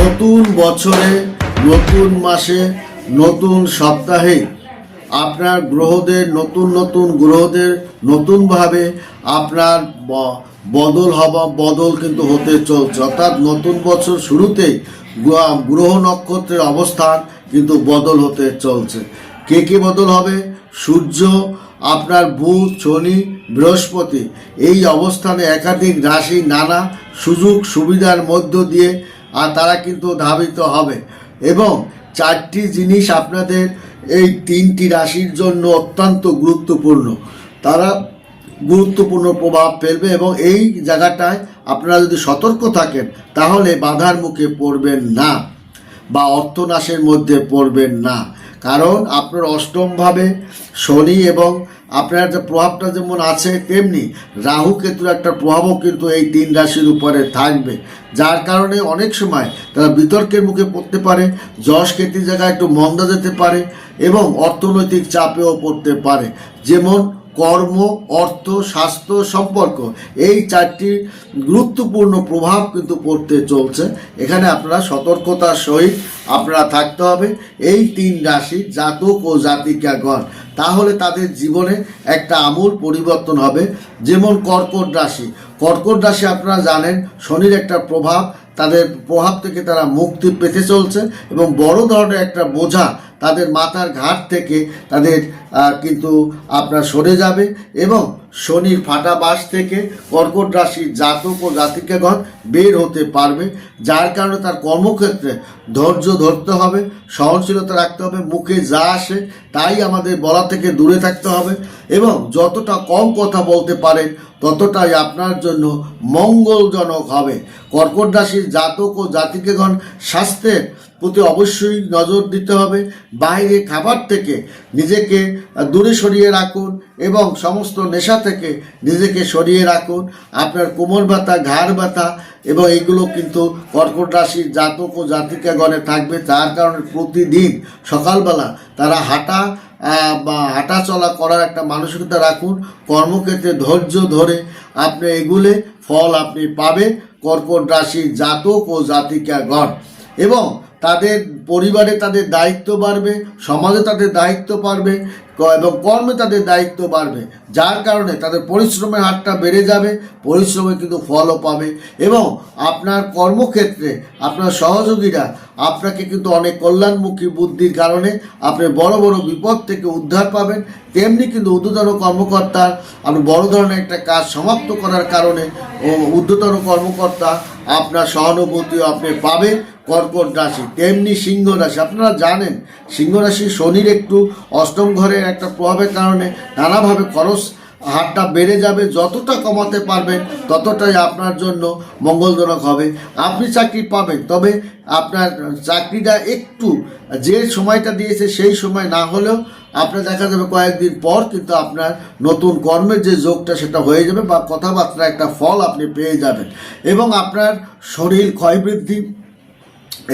নতুন বছরে, নতুন মাসে, নতুন সপ্তাহে আপনার গ্রহদের, নতুন নতুন গ্রহদের নতুনভাবে আপনার বদল হওয়া, বদল কিন্তু হতে চলছে। অর্থাৎ নতুন বছর গ্রহ- গ্রহ নক্ষত্রের অবস্থান কিন্তু বদল হতে চলছে। কে কে বদল হবে? সূর্য, আপনার বুধ, শনি, বৃহস্পতি। এই অবস্থানে একাধিক রাশি নানা সুযোগ সুবিধার মধ্য দিয়ে আর তারা কিন্তু ধাবিত হবে। এবং চারটি জিনিস আপনাদের এই তিনটি রাশির জন্য অত্যন্ত গুরুত্বপূর্ণ। তারা গুরুত্বপূর্ণ প্রভাব ফেলবে এবং এই জায়গাটায় আপনারা যদি সতর্ক থাকেন, তাহলে বাধার মুখে পড়বেন না বা অর্থনাশের মধ্যে পড়বেন না। কারণ আপনার অষ্টমভাবে শনি এবং আপনার যে প্রভাবটা যেমন আছে, তেমনি রাহু কেতুর একটা প্রভাবও কিন্তু এই তিন রাশির উপরে থাকবে। যার কারণে অনেক সময় তারা বিতর্কের মুখে পড়তে পারে, যশ খ্যাতির জায়গায় একটু মন্দা যেতে পারে এবং অর্থনৈতিক চাপেও পড়তে পারে। যেমন কর্ম, অর্থ, স্বাস্থ্য সম্পর্ক এই চারটি গুরুত্বপূর্ণ প্রভাব কিন্তু পড়তে চলছে। এখানে আপনারা সতর্কতার সহিত আপনারা থাকতে হবে। এই তিন রাশি, জাতক ও জাতিকাগণ, তাহলে তাদের জীবনে একটা আমূল পরিবর্তন হবে। যেমন কর্কট রাশি কর্কট রাশি আপনারা জানেন, শনির একটা প্রভাব তাদের প্রভাব থেকে তারা মুক্তি পেতে চলছে এবং বড় ধরনের একটা বোঝা তাদের মাথার ঘাট থেকে তাদের কিন্তু আপনার সরে যাবে এবং শনির ফাটা বাস থেকে কর্কট রাশির জাতক ও জাতিকাগণ বের হতে পারবে, যার কারণে তার কর্মক্ষেত্রে ধৈর্য ধরতে হবে, সহনশীলতা রাখতে হবে, মুখে যা আসে তাই আমাদের বলা থেকে দূরে থাকতে হবে এবং যতটা কম কথা বলতে পারেন ততটাই আপনার জন্য মঙ্গলজনক হবে। কর্কট রাশির জাতক ও জাতিকেগণ স্বাস্থ্যের প্রতি অবশ্যই নজর দিতে হবে। বাইরে খাবার থেকে নিজেকে দূরে সরিয়ে রাখুন এবং সমস্ত নেশা থেকে নিজেকে সরিয়ে রাখুন। আপনার কোমর ব্যথা, ঘাড় ব্যথা এবং এগুলো কিন্তু কর্কট রাশির জাতক ও জাতিকাগণে থাকবে। যার কারণে প্রতিদিন সকালবেলা তারা হাঁটা বা হাঁটা চলা করার একটা মানসিকতা রাখুন। কর্মক্ষেত্রে ধৈর্য ধরে আপনি এগুলে ফল আপনি পাবে কর্কট রাশির জাতক ও জাতিকাগণ। এবং তাদের পরিবারে তাদের দায়িত্ব বাড়বে, সমাজে তাদের দায়িত্ব বাড়বে এবং কর্মে তাদের দায়িত্ব বাড়বে। যার কারণে তাদের পরিশ্রমের হারটা বেড়ে যাবে, পরিশ্রমে কিন্তু ফলও পাবে। এবং আপনার কর্মক্ষেত্রে আপনার সহযোগীরা আপনাকে কিন্তু অনেক কল্যাণমুখী বুদ্ধির কারণে আপনি বড় বড় বিপদ থেকে উদ্ধার পাবেন। তেমনি কিন্তু ঊর্ধ্বতন কর্মকর্তার আপনি বড় ধরনের একটা কাজ সমাপ্ত করার কারণে ঊর্ধ্বতন কর্মকর্তা আপনার সহানুভূতিও আপনি পাবেন। কর্কট রাশি, তেমনি সিংহ রাশি। আপনারা জানেন, সিংহ রাশি শনির একটু অষ্টম ঘরের একটা প্রভাবের কারণে নানাভাবে খরচ, হারটা বেড়ে যাবে, যতটা কমাতে পারবেন ততটাই আপনার জন্য মঙ্গলজনক হবে। আপনি চাকরি পাবেন, তবে আপনার চাকরিটা একটু যে সময়টা দিয়েছে সেই সময় না হলেও আপনার দেখা যাবে কয়েকদিন পর কিন্তু আপনার নতুন কর্মের যে যোগটা সেটা হয়ে যাবে বা কথাবার্তা একটা ফল আপনি পেয়ে যাবেন। এবং আপনার শরীর ক্ষয়বৃদ্ধি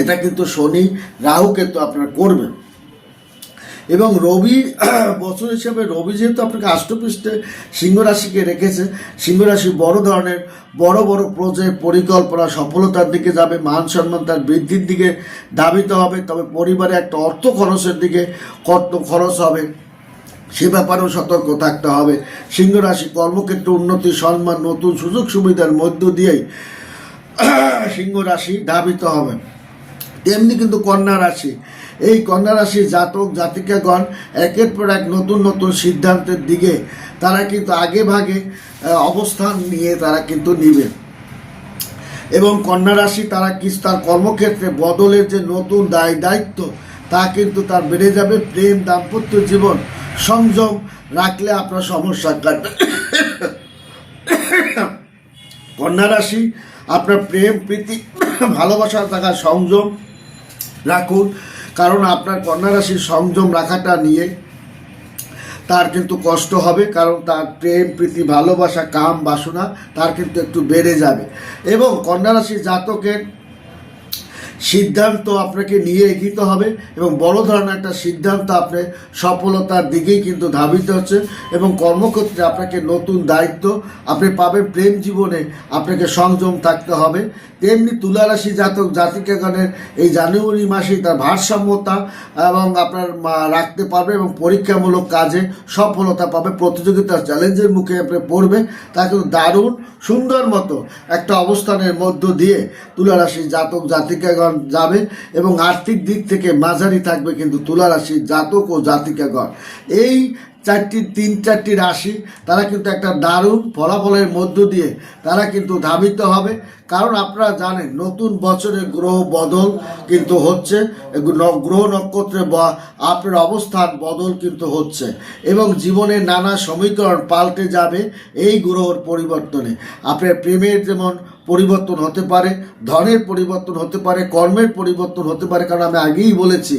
এটা কিন্তু শনি রাহু কিন্তু আপনার করবেন। এবং রবি, বছর হিসেবে রবি যেহেতু আপনাকে আষ্টপৃষ্ঠে সিংহ রাশিকে রেখেছে, সিংহ রাশি বড় ধরনের, বড় বড় প্রজেক্ট পরিকল্পনা, সফলতার দিকে যাবে, মান সম্মান তার বৃদ্ধির দিকে ধাবিত হবে, তবে পরিবারে একটা অর্থ খরচের দিকে কত খরচ হবে। সে ব্যাপারেও সতর্ক থাকতে হবে। সিংহ রাশি কর্মক্ষেত্রে উন্নতি, সম্মান, নতুন সুযোগ সুবিধার মধ্য দিয়েই সিংহ রাশি ধাবিত হবে। তেমনি কিন্তু কন্যা রাশি। এই কন্যা রাশি জাতক জাতিকাগণ একের পর এক নতুন নতুন সিদ্ধান্তের দিকে তারা কিন্তু আগে ভাগে অবস্থান নিয়ে তারা কিন্তু নিবে এবং কন্যা রাশি তারা কি তার কর্মক্ষেত্রে বদলের যে নতুন দায় দায়িত্ব, তা কিন্তু তার বেড়ে যাবে। প্রেম, দাম্পত্য জীবন, সংযম রাখলে আপনার সমস্যা কাটবে। কন্যা রাশি, আপনার প্রেম, প্রীতি, ভালোবাসা থাকা সংযম রাখুন, কারণ আপনার কন্যা রাশির সংযম রাখাটা নিয়ে তার কিন্তু কষ্ট হবে, কারণ তার প্রেম, প্রীতি, ভালোবাসা, কাম, বাসনা তার কিন্তু একটু বেড়ে যাবে। এবং কন্যা রাশির জাতকের সিদ্ধান্ত আপনাকে নিয়ে এগিতে হবে এবং বড় ধরনের একটা সিদ্ধান্ত আপনি সফলতার দিকেই কিন্তু ধাবিত হচ্ছে এবং কর্মক্ষেত্রে আপনাকে নতুন দায়িত্ব আপনি পাবেন, প্রেম জীবনে আপনাকে সংযম থাকতে হবে। তেমনি তুলারাশি জাতক জাতিকাগণের এই জানুয়ারি মাসেই তার ভারসাম্যতা এবং আপনার রাখতে পারবে এবং পরীক্ষামূলক কাজে সফলতা পাবে প্রতিযোগিতার চ্যালেঞ্জের মুখে আপনি পড়বে। তা কিন্তু দারুণ সুন্দর মতো একটা অবস্থানের মধ্য দিয়ে তুলারাশি জাতক জাতিকাগণ যাবে এবং আর্থিক দিক থেকে মাঝারি থাকবে কিন্তু তুলা রাশির জাতক ও জাতিকাগণ। এই চারটি, তিন চারটি রাশি, তারা কিন্তু একটা দারুণ ফলাফলের মধ্য দিয়ে তারা কিন্তু ধাবিত হবে। কারণ আপনারা জানেন, নতুন বছরে গ্রহ বদল কিন্তু হচ্ছে গ্রহ নক্ষত্রে বা আপনার অবস্থান বদল কিন্তু হচ্ছে এবং জীবনের নানা সমীকরণ পাল্টে যাবে এই গ্রহর পরিবর্তনে। আপনার প্রেমের যেমন পরিবর্তন হতে পারে, ধনের পরিবর্তন হতে পারে, কর্মের পরিবর্তন হতে পারে, কারণ আমি আগেই বলেছি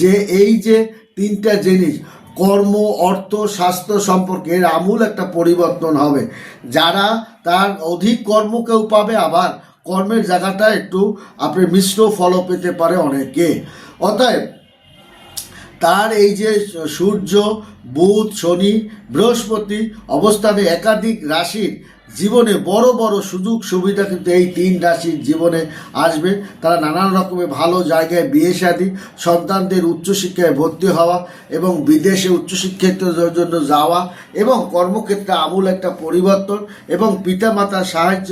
যে এই যে তিনটা জিনিস কর্ম, অর্থ, স্বাস্থ্য সম্পর্কে এর আমূল একটা পরিবর্তন হবে। যারা তার অধিক কর্ম কেউ পাবে, আবার কর্মের জায়গাটা একটু আপনি মিশ্র ফলও পেতে পারে অনেকে। অতএব, তার এই যে সূর্য, বুধ, শনি, বৃহস্পতি অবস্থানে একাধিক রাশির জীবনে বড় বড় সুযোগ সুবিধা কিন্তু এই তিন রাশির জীবনে আসবে। তারা নানান রকমের ভালো জায়গায় বিয়ে শাদী সন্তানদের উচ্চশিক্ষায় ভর্তি হওয়া এবং বিদেশে উচ্চশিক্ষার জন্য যাওয়া এবং কর্মক্ষেত্রে আমূল একটা পরিবর্তন এবং পিতামাতার সাহায্য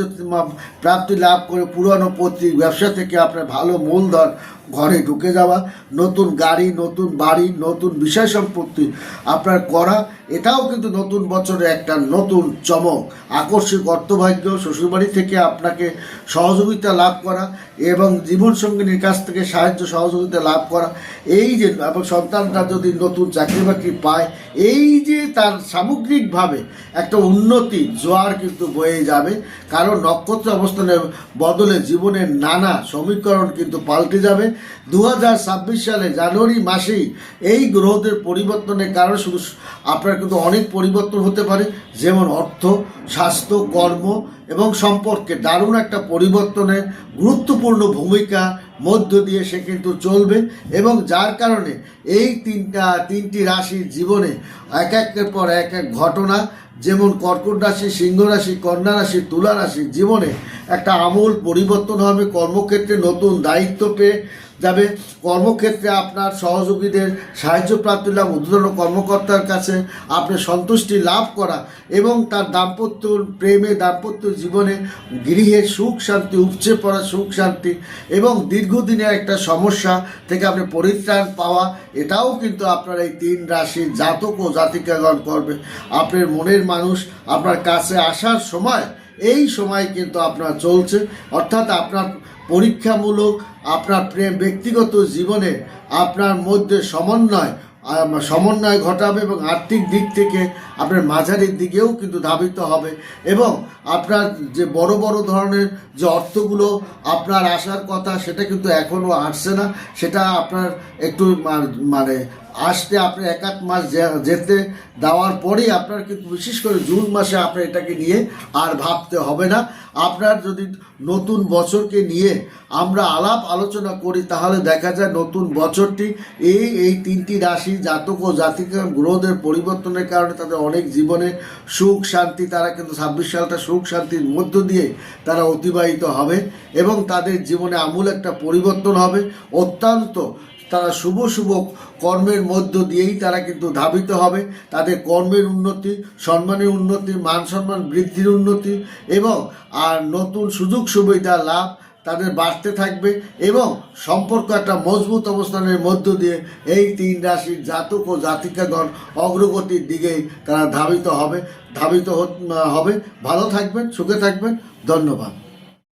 প্রাপ্তি লাভ করে পুরনো পৈতৃক ব্যবসা থেকে আপনার ভালো মূলধন ঘরে ঢুকে যাওয়া, নতুন গাড়ি, নতুন বাড়ি, নতুন বিষয় সম্পত্তি আপনার করা এটাও কিন্তু নতুন বছরে একটা নতুন চমক। আকস্মিক অর্থভাগ্য শ্বশুরবাড়ি থেকে আপনাকে সহযোগিতা লাভ করা এবং জীবনসঙ্গিনীর কাছ থেকে সাহায্য সহযোগিতা লাভ করা। এই যে এবং সন্তানরা যদি নতুন চাকরি বাকরি পায়, এই যে তার সামগ্রিকভাবে একটা উন্নতি, জোয়ার কিন্তু বয়ে যাবে। কারণ নক্ষত্র অবস্থানের বদলে জীবনের নানা সমীকরণ কিন্তু পাল্টে যাবে। দু হাজার ছাব্বিশ সালে জানুয়ারি মাসেই এই গ্রহদের পরিবর্তনের কারণে শুধু আপনার কিন্তু অনেক পরিবর্তন হতে পারে যেমন অর্থ স্বাস্থ্য কর্ম এবং সম্পর্কে দারুণ একটা পরিবর্তনের গুরুত্বপূর্ণ ভূমিকা মধ্য দিয়ে সে কিন্তু চলবে এবং যার কারণে এই তিনটা, তিনটি রাশির জীবনে এক একের পর এক এক ঘটনা, যেমন কর্কট রাশি, সিংহ রাশি, কন্যা রাশি, তুলা রাশির জীবনে একটা আমূল পরিবর্তন হবে, কর্মক্ষেত্রে নতুন দায়িত্ব পেয়ে যাবে। কর্মক্ষেত্রে আপনার সহযোগীদের সাহায্য প্রাপ্তি লাভ, ঊর্ধ্বতন কর্মকর্তার কাছে আপনি সন্তুষ্টি লাভ করা এবং তার দাম্পত্য প্রেমে দাম্পত্য জীবনে গৃহে সুখ শান্তি, উপচে পড়া সুখ শান্তি এবং দীর্ঘদিনের একটা সমস্যা থেকে আপনি পরিত্রাণ পাওয়া, এটাও কিন্তু আপনার এই তিন রাশির জাতক ও জাতিকাগণ করবে। আপনার মনের মানুষ আপনার কাছে আসার সময়, এই সময় কিন্তু আপনার চলছে। অর্থাৎ আপনার পরীক্ষামূলক, আপনার প্রেম ব্যক্তিগত জীবনে আপনার মধ্যে সমন্বয় সমন্বয় ঘটাবে এবং আর্থিক দিক থেকে আপনার মাঝারির দিকেও কিন্তু ধাবিত হবে। এবং আপনার যে বড় বড় ধরনের যে অর্থগুলো আপনার আসার কথা, সেটা কিন্তু এখনও আসছে না। সেটা আপনার একটু মানে আসতে আপনি এক এক মাস যেতে দেওয়ার পরেই আপনার কিন্তু বিশেষ করে জুন মাসে আপনার এটাকে নিয়ে আর ভাবতে হবে না। আপনার যদি নতুন বছরকে নিয়ে আমরা আলাপ আলোচনা করি, তাহলে দেখা যায় নতুন বছরটি এই এই তিনটি রাশি, জাতক ও জাতিকা গ্রহদের পরিবর্তনের কারণে তাদের অনেক জীবনে সুখ, শান্তি, তারা কিন্তু ছাব্বিশ সালটা সুখ, শান্তির মধ্য দিয়ে তারা অতিবাহিত হবে এবং তাদের জীবনে আমূল একটা পরিবর্তন হবে। অত্যন্ত তারা শুভ শুভ কর্মের মধ্য দিয়েই তারা কিন্তু ধাবিত হবে। তাদের কর্মের উন্নতি, সম্মানের উন্নতি, মান সম্মান বৃদ্ধির উন্নতি এবং আর নতুন সুযোগ সুবিধা লাভ তাদের বাড়তে থাকবে এবং সম্পর্ক একটা মজবুত অবস্থানের মধ্য দিয়ে এই তিন রাশির জাতক ও জাতিকাগণ অগ্রগতির দিকেই তারা ধাবিত হবে ধাবিত হবে। ভালো থাকবেন, সুখে থাকবেন। ধন্যবাদ।